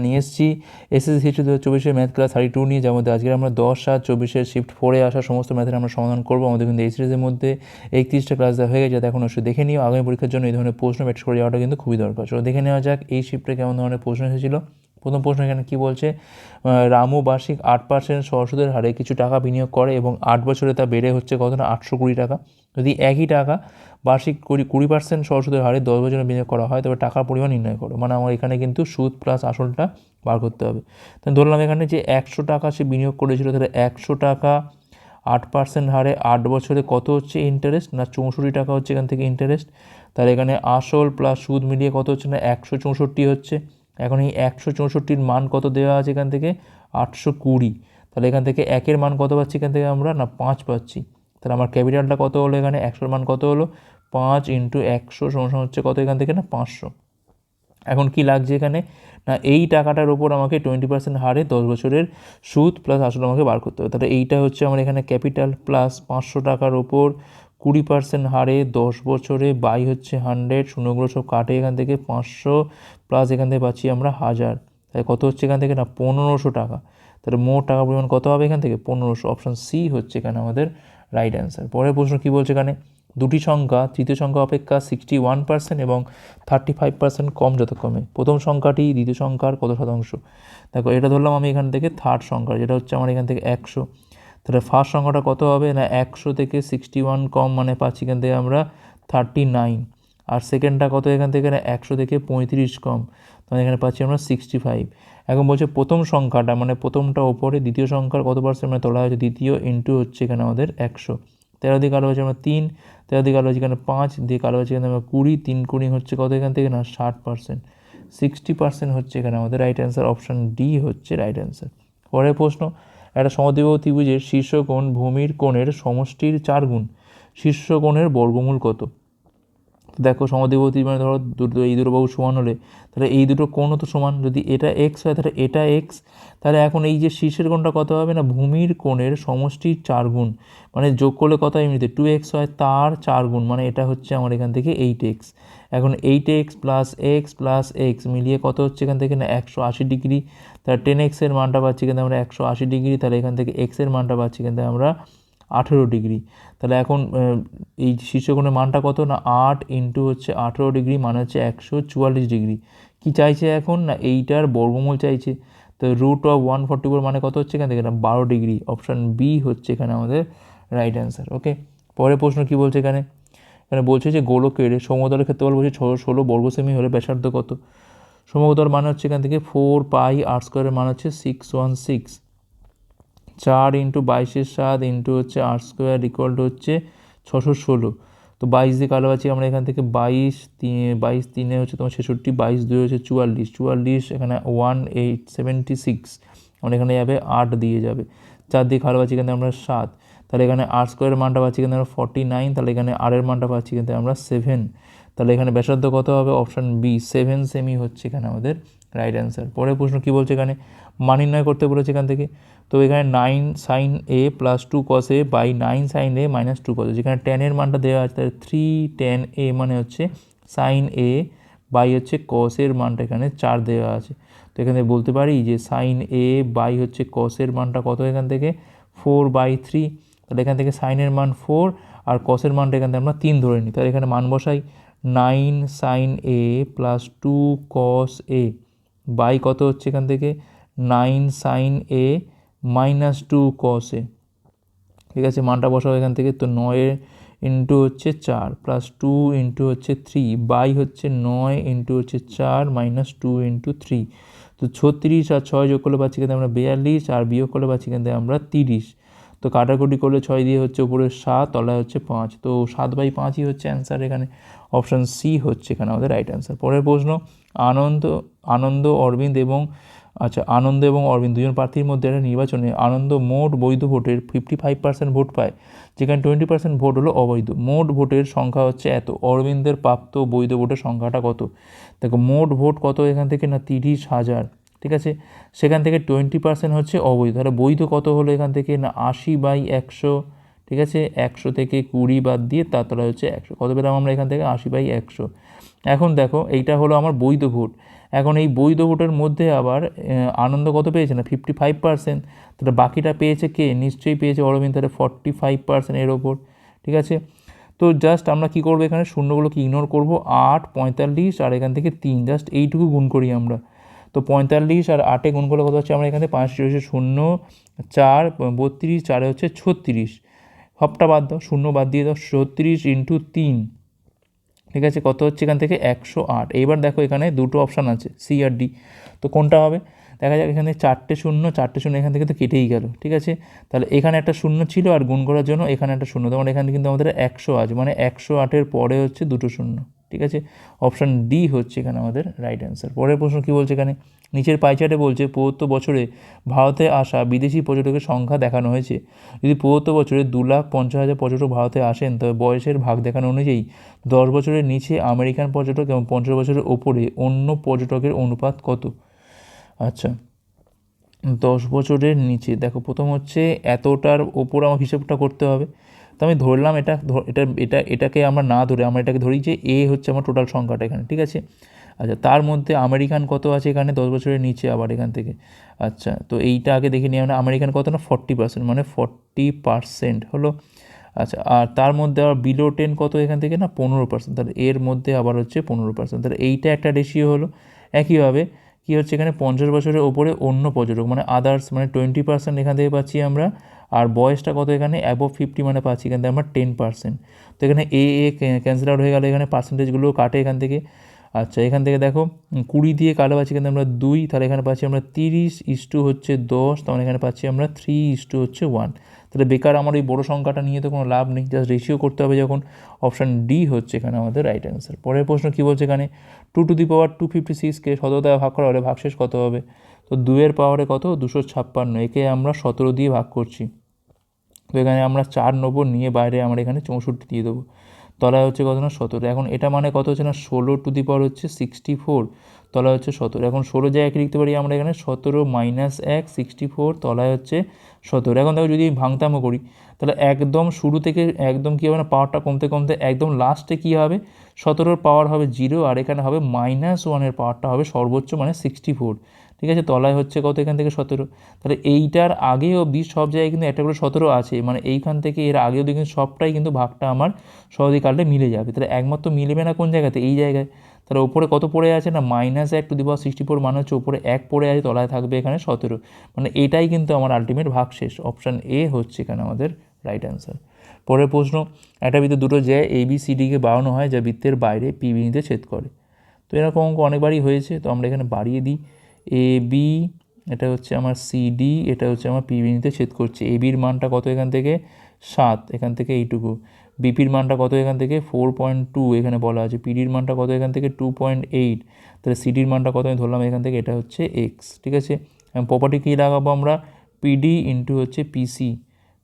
নিয়ে এসেছি। SSC history দু হাজার চব্বিশের ম্যাথ ক্লাস থার্টি টু নিয়ে যার মধ্যে আজকে আমরা দশ সাত চব্বিশের শিফট ফোরে আসা সমস্ত ম্যাথের আমরা সমাধান করব। আমাদের কিন্তু এই সিরিজের মধ্যে একত্রিশটা ক্লাস দেওয়া হয়ে গেছে। যাতে এখন অবশ্যই দেখে নিও। আগামী পরীক্ষার জন্য এই ধরনের প্রশ্ন প্র্যাকটিস করে যাওয়াটা কিন্তু খুবই দরকার। চলো দেখে নেওয়া যাক এই শিফটে কেমন ধরনের প্রশ্ন এসেছিল। প্রথম প্রশ্ন এখানে কী বলছে? রামু বার্ষিক আট পার্সেন্ট সরস্বতের হারে কিছু টাকা বিনিয়োগ করে এবং আট বছরে তা বেড়ে হচ্ছে কত না আটশো কুড়ি টাকা। যদি একই টাকা বার্ষিক কুড়ি কুড়ি পার্সেন্ট সরস্বতের হারে দশ বছরের বিনিয়োগ করা হয়, তবে টাকার পরিমাণ নির্ণয় করো। মানে আমার এখানে কিন্তু সুদ প্লাস আসলটা বার করতে হবে। তো ধরলাম এখানে যে একশো টাকা সে বিনিয়োগ করেছিল, তাহলে একশো টাকা আট পার্সেন্ট হারে আট বছরে কত হচ্ছে ইন্টারেস্ট না চৌষট্টি টাকা হচ্ছে এখান থেকে ইন্টারেস্ট তাহলে এখানে আসল প্লাস সুদ মিলিয়ে কত হচ্ছে না একশো চৌষট্টি হচ্ছে। এখন এই একশো চৌষট্টির মান কত দেওয়া আছে এখান থেকে? আটশো কুড়ি। তাহলে এখান থেকে একের মান কত পাচ্ছি এখান থেকে আমরা? না, পাঁচ পাচ্ছি। তাহলে আমার ক্যাপিটালটা কত হলো এখানে? একশোর মান কত হলো? পাঁচ ইন্টু একশো সমান হচ্ছে কত এখান থেকে? না, পাঁচশো। এখন কি লাগছে এখানে? না, এই টাকাটার ওপর আমাকে টোয়েন্টি পার্সেন্ট হারে দশ বছরের সুদ প্লাস আসল আমাকে বার করতে হবে। তাহলে এইটা হচ্ছে আমার এখানে ক্যাপিটাল প্লাস পাঁচশো টাকার ওপর কুড়ি পার্সেন্ট হারে দশ বছরে বাই হচ্ছে হান্ড্রেড শূন্যগুলো সব কাটে এখান থেকে পাঁচশো প্লাস এখান থেকে পাচ্ছি আমরা হাজার। তাই কত হচ্ছে এখান থেকে? না, পনেরোশো টাকা। তাহলে মোট টাকা পরিমাণ কত হবে এখান থেকে? পনেরোশো। অপশান সি হচ্ছে এখানে আমাদের রাইট অ্যান্সার পরের প্রশ্ন কী বলছে এখানে? দুটি সংখ্যা, তৃতীয় সংখ্যা অপেক্ষা সিক্সটি ওয়ান পার্সেন্ট এবং থার্টি ফাইভ পার্সেন্ট কম যথাক্রমে প্রথম সংখ্যাটি দ্বিতীয় সংখ্যার কত শতাংশ? দেখো, এটা ধরলাম আমি এখান থেকে থার্ড সংখ্যা, যেটা হচ্ছে আমার এখান থেকে একশো। তাহলে ফার্স্ট সংখ্যাটা কত হবে? না, একশো থেকে সিক্সটি ওয়ান কম মানে পাচ্ছি এখান থেকে আমরা থার্টি নাইন আর সেকেন্ডটা কত এখান থেকে? না, একশো থেকে পঁয়ত্রিশ কম। তাহলে এখানে পাচ্ছি আমরা সিক্সটি ফাইভ এখন বলছে প্রথম সংখ্যাটা মানে প্রথমটা ওপরে দ্বিতীয় সংখ্যার কত পার্সেন্ট মানে তোলা হয়েছে? দ্বিতীয় ইন্টু হচ্ছে এখানে আমাদের একশো। তেরো দিয়ে আলো হচ্ছে আমরা তিন, তেরো দিয়ে আলো হচ্ছে এখানে পাঁচ, দিয়ে আলো হচ্ছে এখানে আমরা কুড়ি, তিন কুড়ি হচ্ছে কত এখান থেকে? না, ষাট পার্সেন্ট সিক্সটি পার্সেন্ট হচ্ছে এখানে আমাদের রাইট অ্যান্সার অপশান ডি হচ্ছে রাইট অ্যান্সার পরের প্রশ্ন, একটা সমদ্বিবাহু ত্রিভুজের শীর্ষকোণ ভূমির কোণের সমষ্টির চার গুণ। শীর্ষকোণের বর্গমূল কত? দেখো সমদ্বিবাহু মানে ধরো দুটো এই দুটো বাহু সমান হলে, তাহলে এই দুটো কোণও তো সমান। যদি এটা এক্স হয়, তাহলে এটা এক্স তাহলে এখন এই যে শীর্ষের কোণটা কত হবে না? ভূমির কোণের সমষ্টির চার গুণ। মানে যোগ করলে কত এমনিতে? টু এক্স হয়, তার চার গুণ। মানে এটা হচ্ছে আমার এখান থেকে এইট এক্স এখন eight X plus X plus X মিলিয়ে কত হচ্ছে এখান থেকে না? একশো আশি ডিগ্রি। তাহলে টেন এক্সের মানটা পাচ্ছি কিন্তু আমরা একশো আশি ডিগ্রি। তাহলে এখান থেকে এক্সের মানটা পাচ্ছি কিন্তু আমরা আঠেরো ডিগ্রি। তাহলে এখন এই শীর্ষকোণের মানটা কত? না, আট ইন্টু হচ্ছে আঠেরো ডিগ্রি মানে হচ্ছে একশো চুয়াল্লিশ ডিগ্রি কি চাইছে এখন? না, এইটার বর্গমূল চাইছে। তো root of one forty four মানে কত হচ্ছে এখান থেকে? না, বারো ডিগ্রি অপশান বি হচ্ছে এখানে আমাদের রাইট অ্যান্সার ওকে পরের প্রশ্ন কি বলছে এখানে? এখানে বলছে যে গোলকের সমতলের ক্ষেত্রে বলছে ষোলো ষোলো বর্গ সেমি হলে ব্যাসার্ধ কত? সমতল মানে হচ্ছে এখান থেকে ফোর পাই আর স্কোয়ারের মান হচ্ছে সিক্স ওয়ান সিক্স চার ইন্টু বাইশের সাত ইন্টু হচ্ছে আট স্কোয়ার ইকুয়াল হচ্ছে ছশো ষোলো। তো বাইশ দিয়ে কালো আছে, আমরা এখান থেকে বাইশ বাইশ তিনে হচ্ছে তোমার ছেষট্টি, বাইশ দুই হচ্ছে চুয়াল্লিশ। চুয়াল্লিশ এখানে ওয়ান এইট সেভেন্টি সিক্স আমরা এখানে যাবে আট দিয়ে যাবে। চার দিয়ে কালো পাচ্ছি এখানে আমরা সাত। তাহলে এখানে আর স্কোয়ারের মানটা পাচ্ছি কিন্তু আমরা ফর্টি নাইন তাহলে এখানে আরের মানটা পাচ্ছি কিন্তু আমরা সেভেন তাহলে এখানে ব্যাসার্ধ কত হবে? অপশান বি সেভেন সেমি হচ্ছে এখানে আমাদের রাইট অ্যান্সার পরের প্রশ্ন কী বলছে এখানে? মান নির্ণয় করতে বলেছে এখান থেকে। তো এখানে nine sine A plus two cos A by nine sine A minus two cos যেখানে টেনের মানটা দেওয়া আছে, তাহলে থ্রি টেন এ মানে হচ্ছে সাইন এ বাই হচ্ছে কসের মানটা এখানে চার দেওয়া আছে। তো এখানে বলতে পারি যে সাইন এ বাই হচ্ছে কসের মানটা কত এখান থেকে? ফোর বাই থ্রি তাহলে এখান থেকে সাইনের মান ফোর আর কসের মানটা এখান থেকে আমরা তিন ধরে নিই। তাহলে এখানে মান বসাই। Nine sine A plus two cos A by কত হচ্ছে এখান থেকে? Nine sine A minus two cos A. ঠিক আছে, মানটা বসাও এখান থেকে, তো নয় ইন্টু হচ্ছে চার প্লাস টু ইন্টু হচ্ছে থ্রি বাই হচ্ছে নয় ইন্টু হচ্ছে চার, মাইনাস টু ইন্টু থ্রি তো ছত্রিশ আর ছয় যোগ করলে পাচ্ছি কিন্তু আমরা বিয়াল্লিশ, আর বিয়োগ করলে পাচ্ছি কিন্তু আমরা তিরিশ। তো কাটাকুটি করলে ছয় দিয়ে হচ্ছে উপরে সাত, তলায় হচ্ছে পাঁচ। তো সাত বাই পাঁচই হচ্ছে অ্যান্সার এখানে। অপশান সি হচ্ছে এখানে আমাদের রাইট অ্যান্সার পরের প্রশ্ন, আনন্দ আনন্দ, অরবিন্দ এবং আচ্ছা আনন্দ এবং অরবিন্দ দুজন প্রার্থীর মধ্যে একটা নির্বাচনে আনন্দ মোট বৈধ ভোটের ফিফটি ফাইভ পার্সেন্ট ভোট পায়। যেখানে টোয়েন্টি পার্সেন্ট ভোট হলো অবৈধ। মোট ভোটের সংখ্যা হচ্ছে এত। অরবিন্দের প্রাপ্ত বৈধ ভোটের সংখ্যাটা কত? দেখো, মোট ভোট কত এখান থেকে না? তিরিশ হাজার। ঠিক আছে? সেখান থেকে টোয়েন্টি পার্সেন্ট হচ্ছে অবৈধ। তাহলে বৈধ কত হলো এখান থেকে? না, আশি বাই একশো। ঠিক আছে? একশো থেকে কুড়ি বাদ দিয়ে তার তলায় হচ্ছে একশো। কত পেলাম আমরা এখান থেকে? আশি বাই একশো। এখন দেখো, এইটা হলো আমার বৈধ ভোট। এখন এই বৈধ ভোটের মধ্যে আবার আনন্দ কত পেয়েছে না? ফিফটি ফাইভ পার্সেন্ট তাহলে বাকিটা পেয়েছে কে? নিশ্চয়ই পেয়েছে অরবিন্দ, তাহলে ফর্টি ফাইভ পার্সেন্ট এর ওপর। ঠিক আছে? তো জাস্ট আমরা কি করব এখানে? শূন্যগুলোকে ইগনোর করব। আট, পঁয়তাল্লিশ আর এখান থেকে তিন। জাস্ট এইটুকু গুণ করি আমরা। তো পঁয়তাল্লিশ আর আটে গুণ করলে কত হচ্ছে? আমরা এখানে পাঁচটি হচ্ছে শূন্য, চার, বত্রিশ, চারে হচ্ছে ছত্রিশ। সবটা বাদ দাও। শূন্য বাদ দিয়ে দাও, ছত্রিশ ইন্টু তিন। ঠিক আছে? কত হচ্ছে এখান থেকে? একশো আট। এইবার দেখো এখানে দুটো অপশান আছে সি আর ডি তো কোনটা হবে? দেখা যাক এখানে চারটে শূন্য চারটে শূন্য এখান থেকে তো কেটেই গেল, ঠিক আছে? তাহলে এখানে একটা শূন্য ছিল আর গুণ করার জন্য এখানে একটা শূন্য তখন এখানে কিন্তু আমাদের একশো আছে মানে একশো আটের পরে হচ্ছে দুটো শূন্য, ঠিক আছে? অপশান ডি হচ্ছে এখানে আমাদের রাইট অ্যান্সার পরের প্রশ্ন কী বলছে এখানে? নিচের পাইচার্টে বলছে প্রদত্ত বছরে ভারতে আসা বিদেশি পর্যটকের সংখ্যা দেখানো হয়েছে। যদি প্রদত্ত বছরে দু লাখ পঞ্চাশ হাজার পর্যটক ভারতে আসেন, তবে বয়সের ভাগ দেখানো অনুযায়ী দশ বছরের নিচে আমেরিকান পর্যটক এবং পঞ্চাশ বছরের ওপরে অন্য পর্যটকের অনুপাত কত? আচ্ছা দশ বছরের নিচে। দেখো, প্রথম হচ্ছে এতটার ওপর আমার হিসেবটা করতে হবে। তো আমি ধরলাম এটা এটা এটা, এটাকে আমরা না ধরে, আমরা এটাকে ধরি যে এ হচ্ছে আমার টোটাল সংখ্যাটা এখানে, ঠিক আছে? আচ্ছা তার মধ্যে আমেরিকান কত আছে এখানে? দশ বছরের নিচে আবার এখান থেকে। আচ্ছা তো এইটা আগে দেখে নিই আমরা, আমেরিকান কত না? ফর্টি পার্সেন্ট মানে ফর্টি পার্সেন্ট হলো। আচ্ছা আর তার মধ্যে আবার বিলো টেন কত এখান থেকে না? পনেরো পার্সেন্ট তাহলে এর মধ্যে আবার হচ্ছে পনেরো পার্সেন্ট তাহলে এইটা একটা রেশিও হলো। একইভাবে কী হচ্ছে এখানে পঞ্চাশ বছরের ওপরে অন্য পর্যটক মানে আদার্স মানে টোয়েন্টি পার্সেন্ট এখান থেকে পাচ্ছি আমরা। আর বয়সটা কত এখানে? অ্যাবভ ফিফটি মানে পাচ্ছি এখান থেকে আমরা টেন পার্সেন্ট তো এখানে এ এ ক্যান্সেল আউট হয়ে গেলে, এখানে পার্সেন্টেজগুলো কাটে এখান থেকে। আচ্ছা এখান থেকে দেখো কুড়ি দিয়ে কালো পাচ্ছি কিন্তু আমরা দুই, তাহলে এখানে পাচ্ছি আমরা তিরিশ ইস্টু হচ্ছে দশ তখন এখানে পাচ্ছি আমরা থ্রি ইস্টু হচ্ছে ওয়ান। তাহলে বেকার আমার এই বড় সংখ্যাটা নিয়ে তো কোনো লাভ নেই, জাস্ট রেশিও করতে হবে যখন। অপশান ডি হচ্ছে এখানে আমাদের রাইট অ্যান্সার পরের প্রশ্ন কী বলছে এখানে? Two to the power two fifty সিক্সকে শততায় ভাগ করা হলে ভাগশেষ কত হবে? তো দুয়ের পাওয়ারে কত? দুশো ছাপ্পান্ন। একে আমরা সতেরো দিয়ে ভাগ করছি। তো এখানে আমরা চার নেব, নিয়ে বাইরে আমরা এখানে চৌষট্টি দিয়ে দেবো। তলায় হচ্ছে কত না সতেরো। এখন এটা মানে কত হচ্ছে না, ষোলো টু দি পাওয়ার হচ্ছে সিক্সটি ফোর তলায় হচ্ছে সতেরো। এখন ষোলো জায়গায় লিখতে পারি আমরা এখানে, সতেরো মাইনাস এক সিক্সটি ফোর তলায় হচ্ছে সতেরো। এখন দেখো যদি ভাঙতামও করি, তাহলে একদম শুরু থেকে একদম কী হবে না পাওয়ারটা কমতে কমতে একদম লাস্টে কী হবে? সতেরোর পাওয়ার হবে জিরো আর এখানে হবে মাইনাস ওয়ানের পাওয়ারটা হবে সর্বোচ্চ মানে সিক্সটি ফোর ঠিক আছে? তলায় হচ্ছে কত? এখান থেকে সতেরো। তাহলে এইটার আগে অবধি সব জায়গায় কিন্তু একটা করে সতেরো আছে। মানে এইখান থেকে এর আগে অবধি কিন্তু সবটাই কিন্তু ভাগটা আমার সহজে মিলে যাবে। তাহলে একমাত্র মিলবে না কোন জায়গাতে? এই জায়গায়। তাহলে ওপরে কত পড়ে আছে না? মাইনাস এক to the power sixty four মানে হচ্ছে ওপরে এক পড়ে আছে, তলায় থাকবে এখানে সতেরো। মানে এটাই কিন্তু আমার আলটিমেট ভাগ শেষ। অপশান এ হচ্ছে এখানে আমাদের রাইট অ্যান্সার পরের প্রশ্ন, একটা বৃত্তে দুটো জ্যা এ বি সি ডিকে বাড়ানো হয় যা বৃত্তের বাইরে পি বিন্দুতে ছেদ করে। তো এরকম অঙ্ক অনেকবারই হয়েছে। তো আমরা এখানে বাড়িয়ে দিই। এ বি এটা হচ্ছে আমার সিডি এটা হচ্ছে আমার পি বিন্দুতে ছেদ করছে। এ বির মানটা কত এখান থেকে? সাত, এখান থেকে এইটুকু। বিপির মানটা কত এখান থেকে? ফোর পয়েন্ট টু এখানে বলা আছে। পিডির মানটা কত এখান থেকে? টু পয়েন্ট এইট তাহলে সিডির মানটা কত আমি ধরলাম? এখান থেকে এটা হচ্ছে এক্স ঠিক আছে? প্রপার্টি কী লাগাবো আমরা? পিডি ইন্টু হচ্ছে পিসি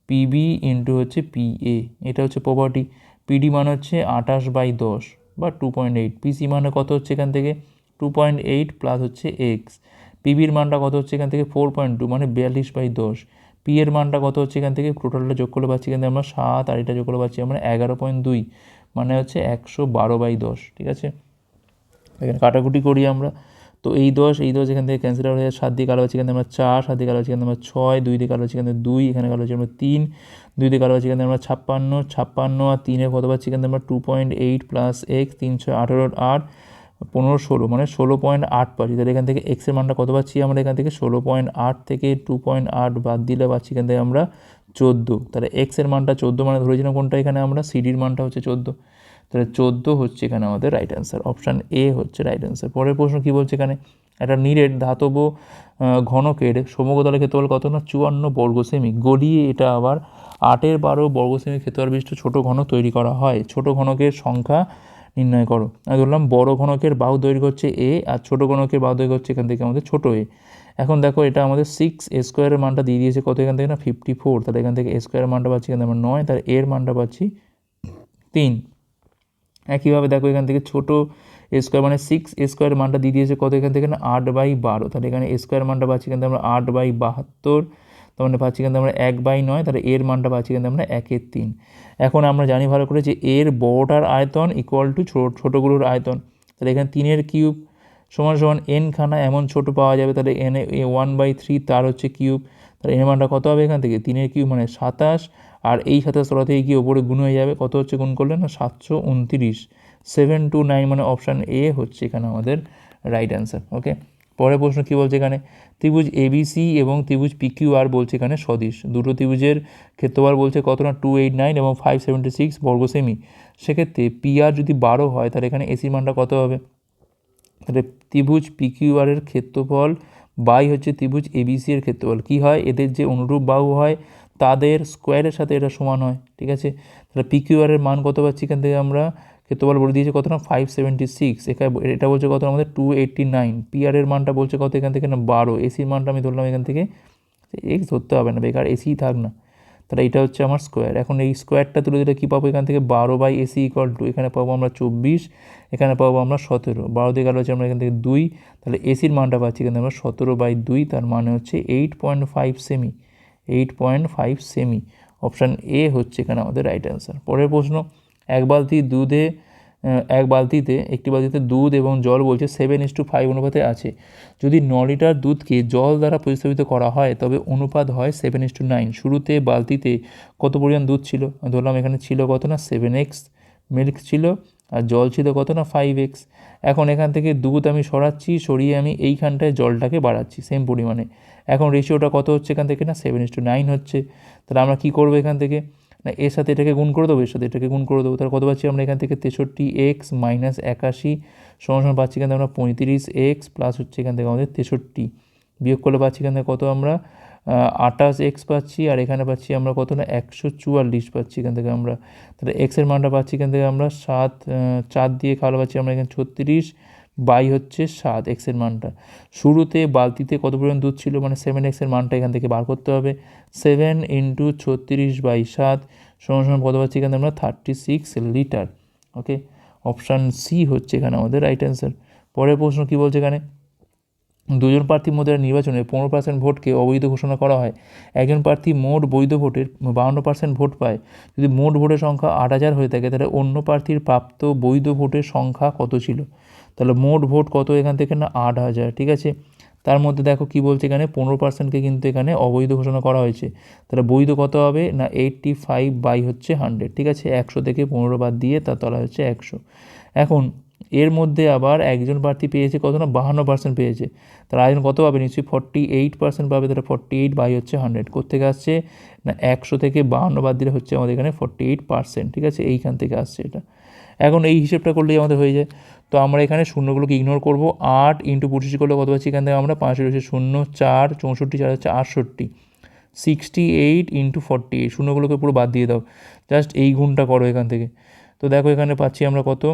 পিবি ইন্টু হচ্ছে পিএ এটা হচ্ছে প্রপার্টি পিডি মানে হচ্ছে আঠাশ বাই দশ, বা টু পয়েন্ট এইট পিসি মানে কত হচ্ছে এখান থেকে? টু পয়েন্ট এইট প্লাস হচ্ছে এক্স পিবির মানটা কত হচ্ছে এখান থেকে ফোর পয়েন্ট টু মানে বিয়াল্লিশ বাই দশ। পি এর মানটা কত হচ্ছে এখান থেকে? টোটালটা যোগ করলে পাচ্ছি এখান থেকে আমরা সাত, আর এটা যোগ করলে পাচ্ছি আমরা এগারো পয়েন্ট দুই মানে হচ্ছে একশো বারো বাই দশ, ঠিক আছে? এখানে কাটাকুটি করি আমরা। তো এই দশ এই দশ এখান থেকে ক্যান্সেল হয়ে যায়, সাত দিয়ে কালো হচ্ছে এখান আমরা চার, সাত দিয়ে কালো হচ্ছে এখান আমরা ছয়, দুই দিয়ে কালো হচ্ছে এখান দুই, এখানে কালো হচ্ছে আমরা তিন, দুই দিয়ে কালো হচ্ছে এখান আমরা ছাপ্পান্ন ছাপ্পান্ন আর তিনে কত পাচ্ছি এখান আমরা টু পয়েন্ট এইট প্লাস তিন, ছয়, আঠেরো, আট পনেরো ষোলো মানে ষোলো পয়েন্ট আট পাচ্ছি। তাহলে এখান থেকে এক্সের মানটা কত পাচ্ছি? আমরা এখান থেকে ষোলো পয়েন্ট আট থেকে টু পয়েন্ট আট বাদ দিলে পাচ্ছি এখান থেকে আমরা চোদ্দ। তাহলে এক্সের মানটা চোদ্দ মানে ধরেছিলাম কোনটা এখানে আমরা? সিডির মানটা হচ্ছে চোদ্দ। তাহলে চোদ্দ হচ্ছে এখানে আমাদের রাইট অ্যান্সার অপশান এ হচ্ছে রাইট অ্যান্সার পরের প্রশ্ন কী বলছে এখানে? একটা নিরেট ধাতব ঘনকের সমগ্রতলের ক্ষেত্রফল কত না? চুয়ান্ন বর্গ সেমি। গলিয়ে এটা আবার আটের বারো বর্গ সেমি ক্ষেত্রফল বিশিষ্ট ছোটো ঘনক তৈরি করা হয়। ছোট ঘনকের সংখ্যা নির্ণয় করো। আমি ধরলাম বড় ঘনকের বাহু দৈর্ঘ্য হচ্ছে এ আর ছোট ঘনকের বাহু দৈর্ঘ্য হচ্ছে এখান থেকে আমাদের ছোটো এ এখন দেখো, এটা আমাদের সিক্স এ স্কোয়ারের মানটা দিয়ে দিয়েছে, কত এখান থেকে না? ফিফটি ফোর তাহলে এখান থেকে এ স্কোয়ারের মানটা পাচ্ছি এখান থেকে আমরা নয় তার এর মানটা পাচ্ছি তিন। একইভাবে দেখো, এখান থেকে ছোটো স্কোয়ার মানে সিক্স স্কোয়ার মানটা দিয়ে দিয়েছে, কত এখান থেকে না? আট বাই বারো। তাহলে এখানে স্কোয়ার মানটা পাচ্ছি এখান থেকে আমরা আট বাই বাহাত্তর। তার মানে পাচ্ছি কিন্তু আমরা এক বাই নয়, তাহলে এর মানটা পাচ্ছি কিন্তু আমরা একের তিন। এখন আমরা জানি ভালো করে যে এর বড়টার আয়তন ইকুয়াল টু ছোটো, ছোটোগুলোর আয়তন। তাহলে এখানে তিনের কিউব সমান সমান এন খানা এমন ছোট পাওয়া যাবে, তাহলে n a one by three তার হচ্ছে কিউব। তাহলে এর মানটা কত হবে এখান থেকে? তিনের কিউব মানে সাতাশ, আর এই সাতাশ তলা থেকে কি ওপরে গুণ হয়ে যাবে, কত হচ্ছে গুণ করলে না? সাতশো উনত্রিশ। সেভেন টু নাইন মানে অপশান এ হচ্ছে এখানে আমাদের রাইট অ্যান্সার ওকে পরের প্রশ্ন কী বলছে এখানে? ত্রিভুজ এবিসি এবং ত্রিভুজ পিকিউআর বলছে এখানে সদিশ। দুটো ত্রিভুজের ক্ষেত্রফল বলছে কত না? টু এইট নাইন এবং ফাইভ সেভেন্টি সিক্স বর্গ সেমি সেক্ষেত্রে পিআর যদি বারো হয়, তাহলে এখানে এসি মানটা কত হবে? তাহলে ত্রিভুজ পিকিউ পিকিউআরের ক্ষেত্রফল বাই হচ্ছে ত্রিভুজ এবিসি এর ক্ষেত্রফল। কী হয়? এদের যে অনুরূপ বাহু হয়, তাদের স্কোয়ারের সাথে এটা সমান হয়, ঠিক আছে? তাহলে পিকিউআরের মান কত পাচ্ছি এখান থেকে আমরা? ক্ষেত্রফল বলে দিয়েছে কত না? ফাইভ সেভেন্টি সিক্স এটা বলছে কত আমাদের টু এইট্টি নাইন পিআরের মানটা বলছে কত এখান থেকে না? বারো। এসির মানটা আমি ধরলাম এখান থেকে। এক্স ধরতে হবে না, বেকার। এসিই থাক না। তাহলে এটা হচ্ছে আমার স্কোয়ার এখন এই স্কোয়ারটা তুলে দিলে কী পাবো এখান থেকে? বারো বাই এসি ইকুয়াল টু এখানে পাবো আমরা চব্বিশ। এখানে পাবো আমরা সতেরো। বারো গেল হচ্ছে আমরা এখান থেকে দুই। তাহলে এসির মানটা পাচ্ছি এখানে আমরা সতেরো বাই দুই। তার মানে হচ্ছে এইট পয়েন্ট ফাইভ সেমি এইট পয়েন্ট ফাইভ সেমি অপশান এ হচ্ছে এখানে আমাদের রাইট অ্যান্সার পরের প্রশ্ন। এক বালতি দুধে এক বালতিতে, একটি বালতিতে দুধ এবং জল বলছে সেভেন ইস টু ফাইভ অনুপাতে আছে। যদি ন লিটার দুধকে জল দ্বারা প্রতিস্থাপিত করা হয়, তবে অনুপাত হয় সেভেন ইস টু নাইন শুরুতে বালতিতে কত পরিমাণ দুধ ছিল? ধরলাম এখানে ছিল কত না? সেভেন এক্স মিল্ক ছিল আর জল ছিল কত না? ফাইভ এক্স এখন এখান থেকে দুধ আমি সরাচ্ছি, সরিয়ে আমি এইখানটায় জলটাকে বাড়াচ্ছি সেম পরিমাণে। এখন রেশিওটা কত হচ্ছে এখান থেকে না? সেভেন ইস টু নাইন হচ্ছে। তাহলে আমরা কী করব এখান থেকে? না, এর সাথে এটাকে গুণ করে দেবো, এর সাথে এটাকে গুণ করে দেবো। তাহলে কত পাচ্ছি আমরা এখান থেকে? তেষট্টি এক্স মাইনাস একাশি সমান সমান পাচ্ছি এখান থেকে আমরা পঁয়ত্রিশ এক্স প্লাস হচ্ছে এখান থেকে আমাদের তেষট্টি। বিয়োগ করলে পাচ্ছি এখান থেকে কত আমরা? আটাশ এক্স পাচ্ছি আর এখানে পাচ্ছি আমরা কত না? একশো চুয়াল্লিশ পাচ্ছি এখান থেকে আমরা। তাহলে এক্সের মানটা পাচ্ছি এখান থেকে আমরা সাত চার দিয়ে খাওয়া পাচ্ছি আমরা এখানে ছত্রিশ। বাই হচ্ছে সাত এক্সের মানটা। শুরুতে বালতিতে কত পরিমাণ দুধ ছিল? মানে সেভেন এক্সের মানটা এখান থেকে বার করতে হবে। সেভেন ইন্টু ছত্রিশ বাই সাত সমান সমান কত পাচ্ছি এখানে আমরা? Thirty six litre okay option C হচ্ছে এখানে আমাদের রাইট অ্যান্সার পরের প্রশ্ন কী বলছে এখানে? দুজন প্রার্থীর মধ্যে নির্বাচনে পনেরো পার্সেন্ট ভোটকে অবৈধ ঘোষণা করা হয়, একজন প্রার্থী মোট বৈধ ভোটের বাউন্ন পার্সেন্ট ভোট পায়। যদি মোট ভোটের সংখ্যা আট হাজার হয়ে থাকে, তাহলে অন্য প্রার্থীর প্রাপ্ত বৈধ ভোটের সংখ্যা কত ছিল? তাহলে মোট ভোট কত এখান থেকে না আট হাজার, ঠিক আছে? তার মধ্যে দেখো কি বলছে এখানে? পনেরো পার্সেন্টকে কিন্তু এখানে অবৈধ ঘোষণা করা হয়েছে। তাহলে বৈধ কত হবে? না এইটটি ফাইভ বাই হচ্ছে হান্ড্রেড ঠিক আছে? একশো থেকে পনেরো বাদ দিয়ে তার তলা হচ্ছে একশো। এখন এর মধ্যে আবার একজন প্রার্থী পেয়েছে কত না? বাহান্ন পার্সেন্ট পেয়েছে। তার আয়োজন কত পাবে? নিশ্চয়ই ফর্টি এইট পার্সেন্ট পাবে। তাহলে ফর্টি এইট বাই হচ্ছে হান্ড্রেড কোথেকে আসছে? না একশো থেকে বাহান্ন বাদ দিলে হচ্ছে আমাদের এখানে ফর্টি এইট পার্সেন্ট ঠিক আছে? এইখান থেকে আসছে এটা। এখন এই হিসেবটা করলেই আমাদের হয়ে যায়। তো আমরা এখানে শূন্যগুলোকে ইগনোর করব। আট ইন্টু পঁচিশ করলে কত পাচ্ছি? এখান থেকে আমরা পাঁচশো রয়েছে শূন্য, চার, চৌষট্টি, চার হচ্ছে আটষট্টি। Sixty eight into forty eight শূন্যগুলোকে পুরো বাদ দিয়ে দাও। জাস্ট এই গুণটা করো এখান থেকে। তো দেখো এখানে পাচ্ছি আমরা কত?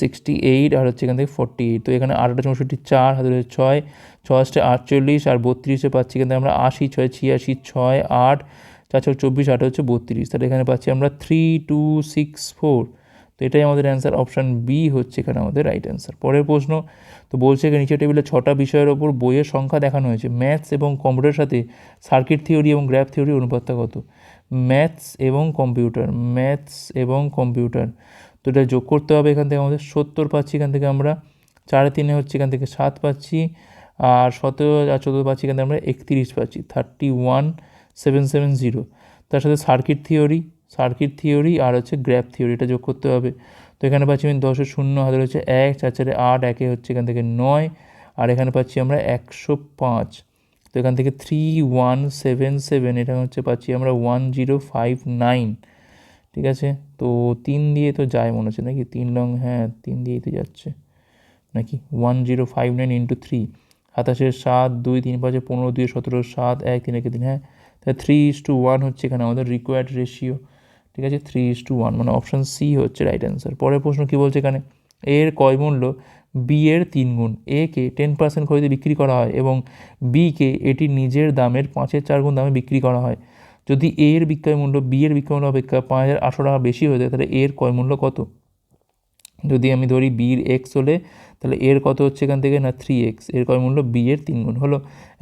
সিক্সটি এইট আর হচ্ছে এখান থেকে ফর্টি এইট তো এখানে আটটা চৌষট্টি, চার হাতে রয়েছে ছয় ছয়শটা আটচল্লিশ আর বত্রিশে পাচ্ছি থেকে আমরা আশি, ছয় ছিয়াশি, ছয়, আট চার চব্বিশ আট হচ্ছে বত্রিশ। তাহলে এখানে পাচ্ছি আমরা থ্রি টু সিক্স ফোর তো এটাই আমাদের অ্যান্সার অপশান বি হচ্ছে এখানে আমাদের রাইট অ্যান্সার পরের প্রশ্ন, তো বলছে এখানে নিচে টেবিলে ছটা বিষয়ের ওপর বইয়ের সংখ্যা দেখানো হয়েছে। ম্যাথস এবং কম্পিউটারের সাথে সার্কিট থিওরি এবং গ্র্যাফ থিওরি অনুপাতটা কত? ম্যাথস এবং কম্পিউটার ম্যাথস এবং কম্পিউটার তো এটা যোগ করতে হবে এখান থেকে আমাদের। সত্তর পাচ্ছি এখান থেকে আমরা। চারে তিনে হচ্ছে এখান থেকে সাত পাচ্ছি। আর সতেরো আর চোদ্দ পাচ্ছি এখান থেকে আমরা একত্রিশ পাচ্ছি। Thirty one seven seven zero. তার সাথে সার্কিট থিওরি সার্কিট থিওরি আর হচ্ছে গ্র্যাপ থিওরি এটা যোগ করতে হবে। তো এখানে পাচ্ছি আমি দশের শূন্য হাজার হচ্ছে এক, চার, চারে আট, একে হচ্ছে এখান থেকে নয়, আর এখানে পাচ্ছি আমরা একশো পাঁচ। তো এখান থেকে থ্রি ওয়ান সেভেন সেভেন এটা হচ্ছে পাচ্ছি আমরা ওয়ান জিরো ফাইভ নাইন ঠিক আছে? তো তিন দিয়ে তো যায় মনে হচ্ছে নাকি? তিন লং হ্যাঁ তিন দিয়েই তো যাচ্ছে। নাকি? One zero five nine into three সাতাশের সাত, দুই, তিন, পাঁচে পনেরো, দুই, সতেরো, সাত, এক, তিন, একে তিন হ্যাঁ তাহলে থ্রি ইস টু ওয়ান হচ্ছে এখানে আমাদের রিকোয়ার্ড রেশিও ঠিক আছে? থ্রি ইস টু ওয়ান মানে অপশান সি হচ্ছে রাইট অ্যান্সার পরের প্রশ্ন কী বলছে এখানে? এর কয় মূল্য? বি এর তিন গুণ। এ কে টেন পার্সেন্ট খরিদে বিক্রি করা হয় এবং বিকে এটি নিজের দামের পাঁচের চার গুণ দামে বিক্রি করা হয়। যদি এ এর বিক্রয় মূল্য বি এর বিক্রয় মূল্য অপেক্ষা পাঁচ হাজার আটশো টাকা বেশি হয়ে যায়, তাহলে এর কয় মূল্য কত? যদি আমি ধরি বির এক্স হলে, তাহলে এর কত হচ্ছে এখান থেকে? না থ্রি এক্সের কয় মূল্য? বি এর তিন গুণ। হলো,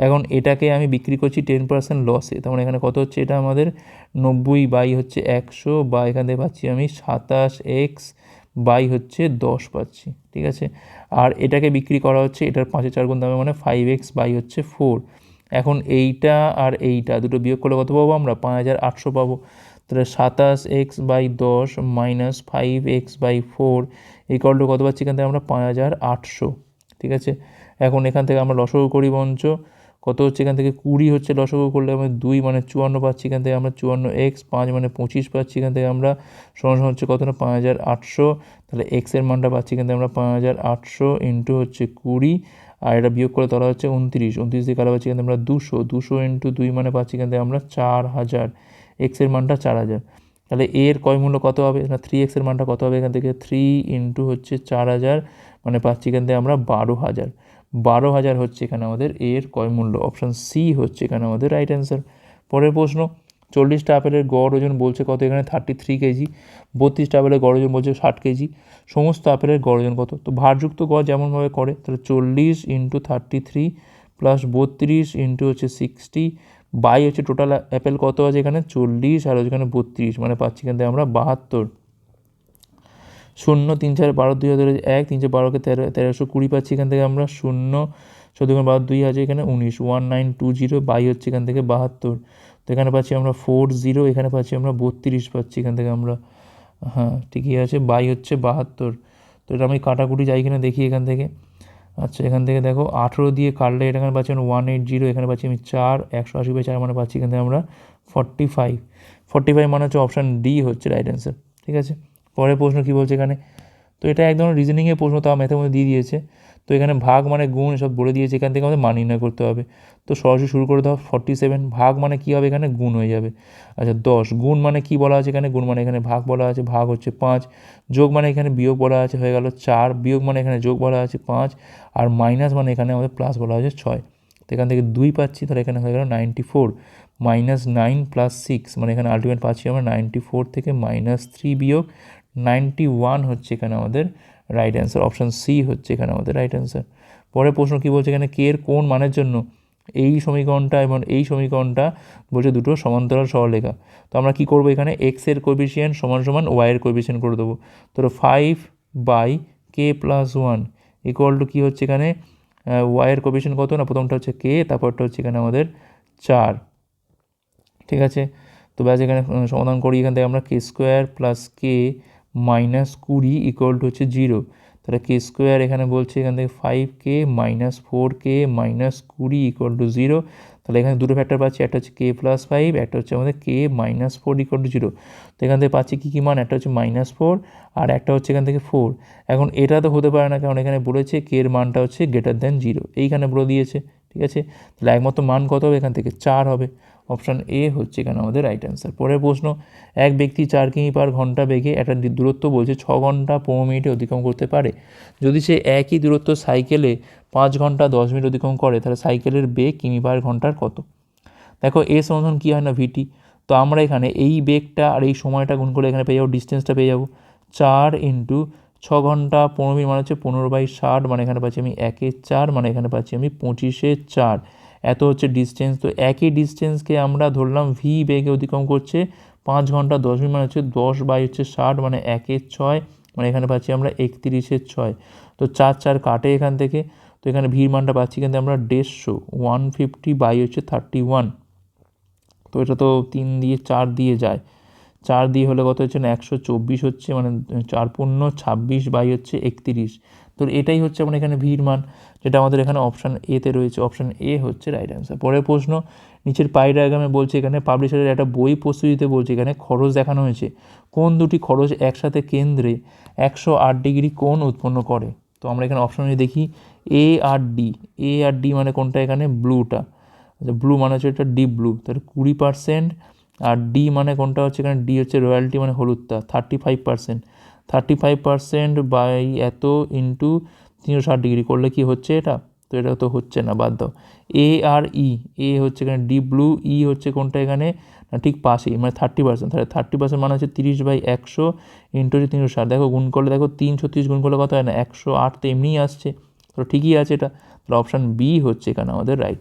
এখন এটাকে আমি বিক্রি করছি টেন পার্সেন্ট লসে তার মানে এখানে কত হচ্ছে? এটা আমাদের নব্বই বাই হচ্ছে একশো বা এখান থেকে পাচ্ছি আমি সাতাশ এক্স বাই হচ্ছে দশ পাচ্ছি। ঠিক আছে? আর এটাকে বিক্রি করা হচ্ছে, এটার পাঁচে চার গুণ দামে মানে ফাইভ এক্স বাই হচ্ছে ফোর এখন এইটা আর এইটা, দুটো বিয়োগ করলে কত পাবো আমরা? পাঁচ হাজার আটশো পাবো। তাহলে সাতাশ এক্স বাই দশ minus five x by four এই কলটা কত পাচ্ছি এখান থেকে আমরা পাঁচ হাজার আটশো। ঠিক আছে? এখন এখান থেকে আমরা লসগু করি বঞ্চ। কত হচ্ছে এখান থেকে? কুড়ি হচ্ছে লসগু করলে আমরা দুই মানে চুয়ান্ন পাচ্ছি এখান থেকে আমরা চুয়ান্ন এক্স পাঁচ মানে পঁচিশ পাচ্ছি এখান থেকে আমরা সমান হচ্ছে কত না? পাঁচ হাজার আটশো। তাহলে এক্সের মানটা পাচ্ছি এখান থেকে আমরা পাঁচ হাজার আটশো ইন্টু হচ্ছে কুড়ি। আর এটা বিয়োগ করে তোলা হচ্ছে উনত্রিশ। উনত্রিশ দিয়ে কালো পাচ্ছি এখান থেকে আমরা দুশো। দুশো ইন্টু দুই মানে পাচ্ছি এখান থেকে আমরা চার হাজার। এক্সের মানটা চার হাজার। তাহলে এর কয় মূল্য কত হবে? না থ্রি এক্সের মানটা কত হবে এখান থেকে? থ্রি ইন্টু হচ্ছে চার হাজার মানে পাচ্ছি এখান থেকে আমরা বারো হাজার। বারো হাজার হচ্ছে এখানে আমাদের এর কয় মূল্য? অপশান সি হচ্ছে এখানে আমাদের রাইট অ্যান্সার পরের প্রশ্ন চল্লিশটা আপেলের গড় ওজন বলছে কত? এখানে থার্টি থ্রি কেজি। বত্রিশটা আপেলের গড় ওজন বলছে ষাট কেজি। সমস্ত আপেলের গড় ওজন কত? তো ভারযুক্ত গড় যেমনভাবে করে, তাহলে চল্লিশ ইন্টু থার্টি থ্রি প্লাস বত্রিশ ইন্টু হচ্ছে সিক্সটি বাই হচ্ছে টোটাল অ্যাপেল কত আছে এখানে? চল্লিশ, আর এখানে বত্রিশ মানে পাচ্ছি এখান থেকে আমরা বাহাত্তর। শূন্য, তিন চার বারো, দুই হাজার এক, তিন চার বারোকে তেরো, তেরোশো কুড়ি পাচ্ছি এখান থেকে আমরা শূন্য চোদ্দ বারো, দুই আছে এখানে উনিশ, one nine two zero, by হচ্ছে এখান থেকে বাহাত্তর। তো এখানে পাচ্ছি আমরা ফোর জিরো, এখানে পাচ্ছি আমরা বত্রিশ পাচ্ছি এখান থেকে আমরা হ্যাঁ ঠিকই আছে, বাই হচ্ছে বাহাত্তর। তো এটা আমি কাটাকুটি যাই কিনা দেখি এখান থেকে। আচ্ছা এখান থেকে দেখো, আঠেরো দিয়ে কাটলে এখানে পাচ্ছি ওয়ান এইট জিরো এখানে পাচ্ছি আমি চার, একশো আশি বাই চার মানে পাচ্ছি এখান থেকে আমরা ফর্টি ফাইভ ফর্টি ফাইভ মানে হচ্ছে অপশান ডি হচ্ছে রাইট অ্যান্সার ঠিক আছে? পরের প্রশ্ন কী বলছে এখানে? তো এটা একদম রিজনিংয়ের প্রশ্ন তাও ম্যাথের মধ্যে দিয়ে দিয়েছে। তো এখানে ভাগ মানে গুণ এসব বলে দিয়েছে, এখান থেকে আমাদের মান নির্ণয় করতে হবে। তো সরাসরি শুরু করে দাও ফর্টি সেভেন ভাগ মানে কী হবে এখানে? গুণ হয়ে যাবে। আচ্ছা দশ, গুণ মানে কী বলা আছে এখানে? গুণ মানে এখানে ভাগ বলা আছে, ভাগ হচ্ছে পাঁচ। যোগ মানে এখানে বিয়োগ বলা আছে, হয়ে গেল চার। বিয়োগ মানে এখানে যোগ বলা আছে পাঁচ। আর মাইনাস মানে এখানে আমাদের প্লাস বলা আছে ছয়। তো এখান থেকে দুই পাচ্ছি, তাহলে এখানে হয়ে গেল ninety four minus nine plus six মানে এখানে আলটিমেট পাচ্ছি আমরা নাইনটি ফোর থেকে মাইনাস থ্রি বিয়োগ নাইনটি ওয়ান হচ্ছে এখানে আমাদের রাইট অ্যান্সার অপশান সি হচ্ছে এখানে আমাদের রাইট অ্যান্সার পরের প্রশ্ন কী বলছে এখানে? কে এর কোন মানের জন্য এই সমীকরণটা এবং এই সমীকরণটা বলছে দুটো সমান্তরাল সরলেখা তো আমরা কী করব এখানে? এক্সের সমান সমান ওয়াইয়ের কোএফিসিয়েন্ট করে দেবো। তো five by k plus one equal to কী হচ্ছে এখানে? ওয়াইয়ের কোএফিসিয়েন্ট কত? না, প্রথমটা হচ্ছে কে তারপরটা হচ্ছে এখানে আমাদের চার। ঠিক আছে? তো ব্যাস এখানে সমাধান করি। এখান থেকে আমরা k square plus k minus কুড়ি ইকুয়াল টু হচ্ছে জিরো তাহলে কে স্কোয়ার এখানে বলছে, এখান থেকে five k minus four k minus কুড়ি ইকুয়াল টু জিরো তাহলে এখানে দুটো ফ্যাক্টর পাচ্ছি, একটা হচ্ছে কে প্লাস ফাইভ একটা হচ্ছে আমাদের k minus four equal to zero তো এখান থেকে পাচ্ছি কী কী মান? একটা হচ্ছে মাইনাস ফোর আর একটা হচ্ছে এখান থেকে ফোর এখন এটা তো হতে পারে না, কারণ এখানে বলেছে কে এর মানটা হচ্ছে গ্রেটার দ্যান জিরো এইখানে বলে দিয়েছে, ঠিক আছে? তাহলে একমাত্র মান কত হবে? এখান থেকে চার হবে। অপশান এ হচ্ছে এখানে আমাদের রাইট অ্যান্সার পরের প্রশ্ন, এক ব্যক্তি চার কিমি পার ঘণ্টা বেগে একটা দূরত্ব বলছে ছ ঘণ্টা পনেরো মিনিটে অতিক্রম করতে পারে। যদি সে একই দূরত্ব সাইকেলে পাঁচ ঘণ্টা দশ মিনিট অতিক্রম করে, তাহলে সাইকেলের বেগ কিমি পার ঘণ্টার কত? দেখো, এ সমাধান কী হয় না ভিটি তো আমরা এখানে এই বেগটা আর এই সময়টা গুণ করে এখানে পেয়ে যাব ডিস্টেন্সটা পেয়ে যাব। চার ইন্টু ছ ঘণ্টা পনেরো মিনিট মানে হচ্ছে পনেরো বাই ষাট মানে এখানে পাচ্ছি আমি একের চার মানে এখানে পাচ্ছি আমি পঁচিশে চার। এত হচ্ছে ডিস্টেন্স তো একই ডিস্টেন্সকে আমরা ধরলাম ভি বেগে অতিক্রম করছে পাঁচ ঘণ্টা দশ মিনিট মানে হচ্ছে দশ বাই হচ্ছে ষাট মানে একের ছয় মানে এখানে পাচ্ছি আমরা একত্রিশের ছয়। তো চার চার কাটে এখান থেকে, তো এখানে ভিড় মানটা পাচ্ছি কিন্তু আমরা দেড়শো ওয়ান ফিফটি বাই হচ্ছে থার্টি ওয়ান তো এটা তো তিন দিয়ে চার দিয়ে যায়। চার দিয়ে হলে কত হচ্ছে না, একশো চব্বিশ হচ্ছে মানে চার পূর্ণ ছাব্বিশ বাই হচ্ছে একত্রিশ। তো এটাই হচ্ছে আমার এখানে ভিড় মান, যেটা আমাদের এখানে অপশান এতে রয়েছে। অপশান এ হচ্ছে রাইট অ্যান্সার পরের প্রশ্ন, নিচের পাই ডায়াগ্রামে বলছে এখানে পাবলিশারের একটা বই প্রস্তুতিতে বলছে এখানে খরচ দেখানো হয়েছে। কোন দুটি খরচ একসাথে কেন্দ্রে একশো আট ডিগ্রি কোণ উৎপন্ন করে? তো আমরা এখানে অপশন দেখি এ আর ডি এ আর ডি মানে কোনটা এখানে? ব্লুটা আচ্ছা ব্লু মানে হচ্ছে এটা ডিপ ব্লু তাহলে কুড়ি পার্সেন্ট আর ডি মানে কোনটা হচ্ছে এখানে? ডি হচ্ছে রয়্যালটি মানে হলুদটা thirty five percent thirty five percent by এত ইন্টু তিনশো ষাট ডিগ্রি করলে কি হচ্ছে এটা? তো এটা তো হচ্ছে না, বাদ দাও। এ আর ই এ হচ্ছে এখানে ডি ব্লু ই হচ্ছে কোনটা এখানে? না, ঠিক পাশেই মানে থার্টি পার্সেন্ট তাহলে থার্টি পার্সেন্ট মানে হচ্ছে তিরিশ বাই একশো ইন্টু হচ্ছে তিনশো ষাট। দেখো, গুণ করলে, দেখো তিন ছত্রিশ গুণ করলে কত হয় না? একশো আট তো এমনিই আসছে। তো ঠিকই আছে এটা। তাহলে অপশান বি হচ্ছে এখানে আমাদের রাইট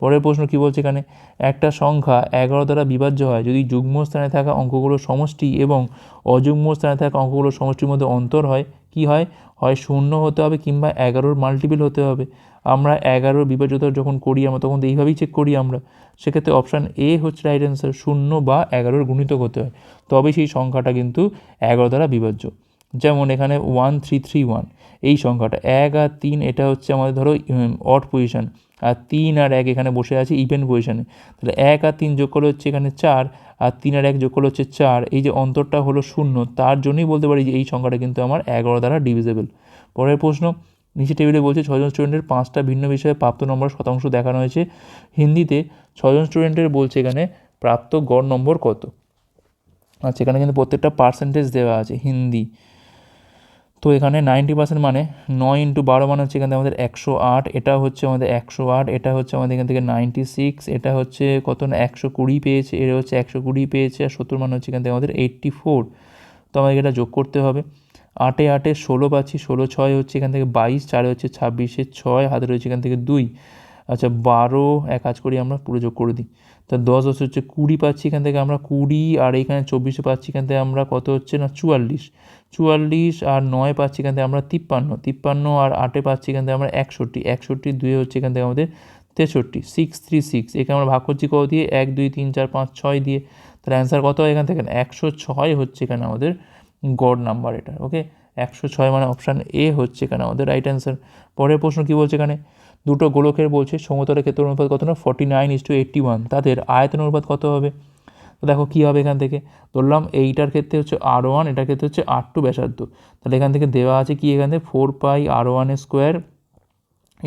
পরের প্রশ্ন কী বলছে এখানে? একটা সংখ্যা এগারো দ্বারা বিভাজ্য হয়। যদি যুগ্ম স্থানে থাকা অঙ্কগুলোর সমষ্টি এবং অযুগ্ম স্থানে থাকা অঙ্কগুলোর সমষ্টির মধ্যে অন্তর হয়, কি হয়? হয় শূন্য হতে হবে কিংবা এগারোর মাল্টিপল হতে হবে। আমরা এগারোর বিভাজ্যতা যখন করি আমরা, তখন এইভাবেই চেক করি আমরা। সেক্ষেত্রে অপশান এ হচ্ছে রাইট অ্যান্সার শূন্য বা এগারোর গুণিত হতে হয়। তবে সেই সংখ্যাটা কিন্তু এগারো দ্বারা বিভাজ্য। যেমন এখানে ওয়ান থ্রি থ্রি ওয়ান এই সংখ্যাটা। এক আর তিন, এটা হচ্ছে আমাদের ধরো অড পজিশান আর তিন আর এক এখানে বসে আছে ইভেন পজিশানে তাহলে এক আর তিন যোগ করলে হচ্ছে এখানে চার, আর তিন আর এক যোগ করলে হচ্ছে চার। এই যে অন্তরটা হলো শূন্য, তার জন্যই বলতে পারি যে এই সংখ্যাটা কিন্তু আমার এগারো দ্বারা ডিভিজেবল পরের প্রশ্ন নিচে টেবিলে বলছে ছজন স্টুডেন্টের পাঁচটা ভিন্ন বিষয়ে প্রাপ্ত নম্বর শতাংশ দেখানো হয়েছে। হিন্দিতে ছজন স্টুডেন্টের বলছে এখানে প্রাপ্ত গড় নম্বর কত? আচ্ছা এখানে কিন্তু প্রত্যেকটা পার্সেন্টেজ দেওয়া আছে, হিন্দি। তো এখানে নাইনটি পার্সেন্ট মানে নয় ইন্টু বারো মানে হচ্ছে এখান থেকে আমাদের একশো আট, এটা হচ্ছে আমাদের একশো আট, এটা হচ্ছে আমাদের এখান থেকে নাইনটি সিক্স এটা হচ্ছে কত না, একশো কুড়ি পেয়েছে, এটা হচ্ছে একশো কুড়ি পেয়েছে, আর সত্তর মানে হচ্ছে এখান থেকে আমাদের এইট্টি ফোর তো আমাদের এটা যোগ করতে হবে। আটে আটে ষোলো পাচ্ছি, ষোলো ছয় হচ্ছে এখান থেকে বাইশ, চারে হচ্ছে ছাব্বিশে ছয়, হাতে রয়েছে এখান থেকে দুই। আচ্ছা বারো, এক কাজ করি আমরা, পুরো যোগ করে দিই। তা দশ হচ্ছে হচ্ছে কুড়ি পাচ্ছি এখান থেকে আমরা কুড়ি, আর এইখানে চব্বিশে পাচ্ছি এখান থেকে আমরা কত হচ্ছে না, চুয়াল্লিশ। চুয়াল্লিশ আর নয় পাচ্ছি এখান থেকে আমরা তিপ্পান্ন। তিপ্পান্ন আর আটে পাচ্ছি এখান থেকে আমরা একষট্টি। একষট্টি দুয়ে হচ্ছে এখান থেকে আমাদের তেষট্টি। সিক্স থ্রি সিক্স এখানে আমরা ভাগ করছি কত দিয়ে? এক, দুই, তিন, চার, পাঁচ, ছয় দিয়ে। তাহলে অ্যান্সার কত হয় এখান থেকে? একশো ছয় হচ্ছে এখানে আমাদের গড় নাম্বার এটা ওকে একশো ছয় মানে অপশান এ হচ্ছে এখানে আমাদের রাইট অ্যান্সার পরের প্রশ্ন কী বলছে এখানে? দুটো গোলকের বলছে সমতলের ক্ষেত্রে অনুপাত কত না? Forty nine is to eighty one তাদের আয়তন অনুপাত কত হবে? তো দেখো কী হবে এখান থেকে। ধরলাম এইটার ক্ষেত্রে হচ্ছে আর ওয়ান এটার ক্ষেত্রে হচ্ছে আর টু ব্যাসার্ধ। তাহলে এখান থেকে দেওয়া আছে কি এখান থেকে? ফোর পাই আর ওয়ানের square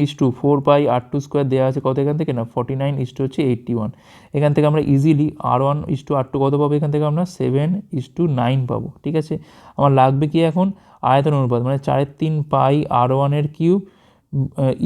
is to four pi r two square দেওয়া আছে কত এখান থেকে? না ফর্টি নাইন ইস টু হচ্ছে এইট্টি ওয়ান এখান থেকে আমরা easily r one is to r two কত পাবো এখান থেকে আমরা? সেভেন ইস টু নাইন পাবো, ঠিক আছে? আমার লাগবে কি এখন? আয়তন অনুপাত মানে চারের তিন পাই আর ওয়ানের কিউব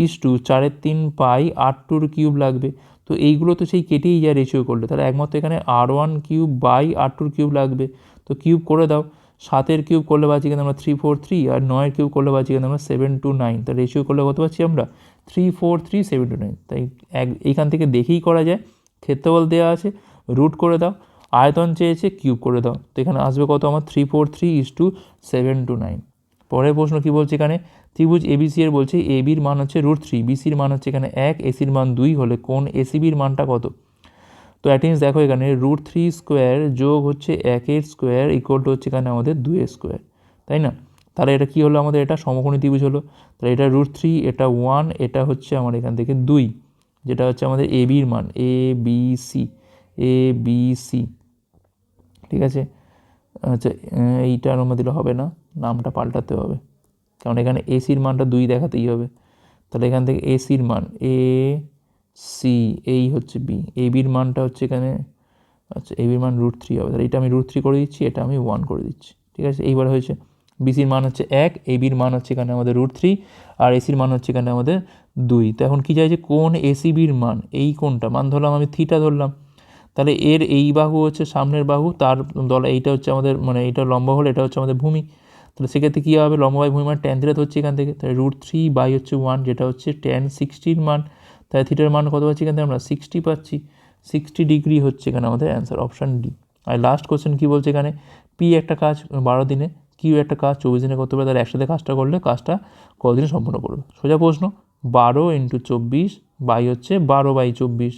ইস টু চারের তিন পাই আর টুর কিউব লাগবে। তো এইগুলো তো সেই কেটেই যায় রেশিও করলে। তাহলে একমাত্র এখানে r one cube by r tour cube লাগবে। তো কিউব করে দাও। সাতের কিউব করলে পাচ্ছি কিন্তু আমরা থ্রি ফোর থ্রি আর নয়ের কিউব করলে পাচ্ছি কিন্তু আমরা সেভেন টু নাইন তা রেশিও করলে কত পাচ্ছি আমরা? Three four three seven two nine তাই এক এইখান থেকে দেখেই করা যায়। ক্ষেত্রফল দেওয়া আছে। রুট করে দাও। আয়তন চেয়েছে কিউব করে দাও। তো এখানে আসবে কত আমার? Three four three is to seven two nine পরের প্রশ্ন কী বলছে এখানে? ত্রিভুজ এবিসি এর বলছে এবির মান হচ্ছে রুট থ্রি। বিসির মান হচ্ছে এখানে এক এসির মান দুই হলে কোন এসিবির মানটা কত? তো অ্যাটেন্স দেখো এখানে রুট থ্রি স্কোয়ার যোগ হচ্ছে একের স্কোয়ার ইকুয়াল টু হচ্ছে এখানে আমাদের দুইয়ের স্কোয়ার, তাই না? তাহলে এটা কী হলো আমাদের? এটা সমকোণী ত্রিভুজ হলো। তাহলে এটা রুট থ্রি, এটা ওয়ান এটা হচ্ছে আমার এখান থেকে দুই, যেটা হচ্ছে আমাদের এ বির মান, a b c, a b c, ঠিক আছে? আচ্ছা এইটা অনুমতি দিলে হবে না, নামটা পাল্টাতে হবে। কারণ এখানে এসির মানটা দুই দেখাতেই হবে। তাহলে এখান থেকে এসির মান এ সি এই হচ্ছে বি এ বির মানটা হচ্ছে এখানে আচ্ছা এ বির মান রুট থ্রি হবে। তাহলে এটা আমি রুট থ্রি করে দিচ্ছি, এটা আমি ওয়ান করে দিচ্ছি। ঠিক আছে? এইবার হয়েছে বিসির মান হচ্ছে এক এ বির মান হচ্ছে এখানে আমাদের রুট থ্রি আর এসির মান হচ্ছে এখানে আমাদের দুই। তো এখন কী চাইছে কোন এসিবির মান, এই কোনটা? মান ধরলাম আমি থিটা ধরলাম। তাহলে এর এই বাহু হচ্ছে সামনের বাহু, তার দল এইটা হচ্ছে আমাদের মানে এইটা লম্বা হলে এটা হচ্ছে আমাদের ভূমি। তাহলে সেক্ষেত্রে কী হবে? লম্বা বাই ভূমি মান ট্যান থিটা হচ্ছে এখান থেকে। তাহলে রুট থ্রি বাই হচ্ছে ওয়ান যেটা হচ্ছে ট্যান সিক্সটির মান। তাহলে থিটার মান কত পাচ্ছি এখান থেকে? আমরা সিক্সটি পাচ্ছি। সিক্সটি ডিগ্রি হচ্ছে এখানে আমাদের অ্যান্সার অপশান ডি আর লাস্ট কোশ্চেন কী বলছে এখানে? পি একটা কাজ বারো দিনে কিউ একটা কাজ চব্বিশ দিনে করতে পারে তাহলে একসাথে কাজটা করলে কাজটা কতদিনে সম্পূর্ণ করবে? সোজা প্রশ্ন, বারো ইন্টু চব্বিশ বাই হচ্ছে বারো বাই চব্বিশ।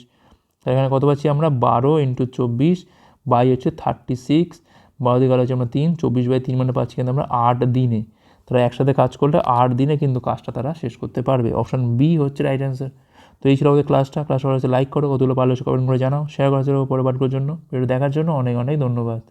তাহলে এখানে কত পাচ্ছি আমরা? বারো ইন্টু চব্বিশ বাই হচ্ছে থার্টি সিক্স বারো দিকে হচ্ছে আমরা তিন, চব্বিশ বাই তিন মানে পাচ্ছি কিন্তু আমরা আট দিনে। তারা একসাথে কাজ করলে আট দিনে কিন্তু কাজটা তারা শেষ করতে পারবে। অপশান বি হচ্ছে রাইট অ্যান্সার তো এই ছিল আমাদের ক্লাসটা ক্লাস হচ্ছে লাইক করো, কতগুলো ভালো হচ্ছে কমেন্ট করে জানাও। শেয়ার করার পরে করার জন্য। ভিডিও দেখার জন্য অনেক অনেক ধন্যবাদ।